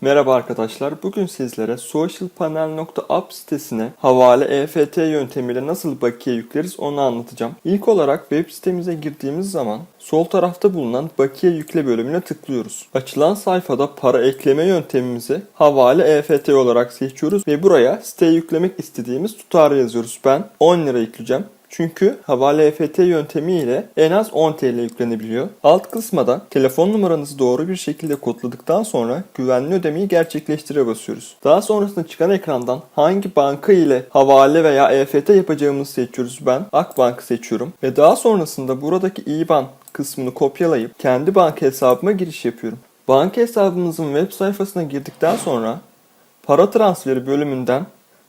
Merhaba arkadaşlar. Bugün sizlere socialpanel.app sitesine havale EFT yöntemiyle nasıl bakiye yükleriz onu anlatacağım. İlk olarak web sitemize girdiğimiz zaman sol tarafta bulunan bakiye yükle bölümüne tıklıyoruz. Açılan sayfada para ekleme yöntemimizi havale EFT olarak seçiyoruz ve buraya siteye yüklemek istediğimiz tutarı yazıyoruz. Ben 10 lira yükleyeceğim. Çünkü havale EFT yöntemi ile en az 10 TL yüklenebiliyor. Alt kısma da telefon numaranızı doğru bir şekilde kodladıktan sonra güvenli ödemeyi gerçekleştire basıyoruz. Daha sonrasında çıkan ekrandan hangi banka ile havale veya EFT yapacağımızı seçiyoruz. Ben Akbank seçiyorum ve daha sonrasında buradaki IBAN kısmını kopyalayıp kendi banka hesabıma giriş yapıyorum. Banka hesabımızın web sayfasına girdikten sonra para transferi bölümünden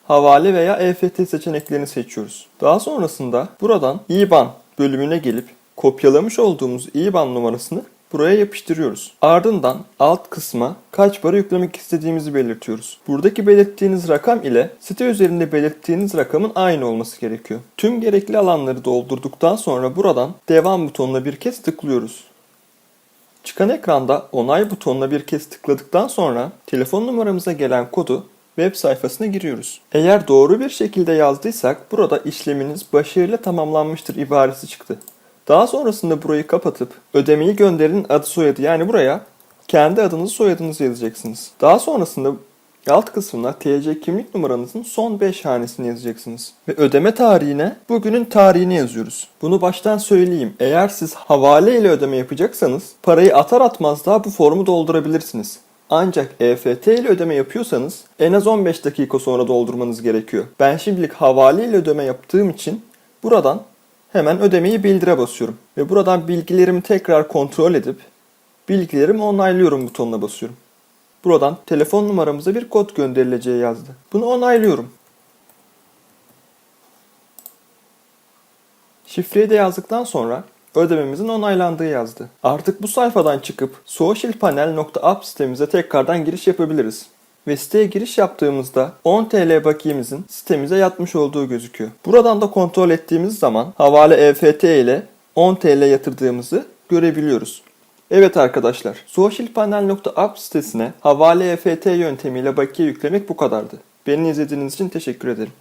havale veya EFT seçeneklerini seçiyoruz. Daha sonrasında buradan IBAN bölümüne gelip kopyalamış olduğumuz IBAN numarasını buraya yapıştırıyoruz. Ardından alt kısma kaç para yüklemek istediğimizi belirtiyoruz. Buradaki belirttiğiniz rakam ile site üzerinde belirttiğiniz rakamın aynı olması gerekiyor. Tüm gerekli alanları doldurduktan sonra buradan devam butonuna bir kez tıklıyoruz. Çıkan ekranda onay butonuna bir kez tıkladıktan sonra telefon numaramıza gelen kodu web sayfasına giriyoruz. Eğer doğru bir şekilde yazdıysak burada işleminiz başarıyla tamamlanmıştır ibaresi çıktı. Daha sonrasında burayı kapatıp ödemeyi gönderin adı soyadı yani buraya kendi adınızı soyadınızı yazacaksınız. Daha sonrasında alt kısmına TC kimlik numaranızın son 5 hanesini yazacaksınız. Ve ödeme tarihine bugünün tarihini yazıyoruz. Bunu baştan söyleyeyim. Eğer siz havale ile ödeme yapacaksanız parayı atar atmaz daha bu formu doldurabilirsiniz. Ancak EFT ile ödeme yapıyorsanız en az 15 dakika sonra doldurmanız gerekiyor. Ben şimdilik havale ile ödeme yaptığım için buradan hemen ödemeyi bildire basıyorum. Ve buradan bilgilerimi tekrar kontrol edip bilgilerimi onaylıyorum butonuna basıyorum. Buradan telefon numaramıza bir kod gönderileceği yazdı. Bunu onaylıyorum. Şifreyi de yazdıktan sonra ödememizin onaylandığı yazdı. Artık bu sayfadan çıkıp socialpanel.app sitemize tekrardan giriş yapabiliriz. Ve siteye giriş yaptığımızda 10 TL bakiyemizin sitemize yatmış olduğu gözüküyor. Buradan da kontrol ettiğimiz zaman havale EFT ile 10 TL yatırdığımızı görebiliyoruz. Evet arkadaşlar, socialpanel.app sitesine havale EFT yöntemiyle bakiye yüklemek bu kadardı. Beni izlediğiniz için teşekkür ederim.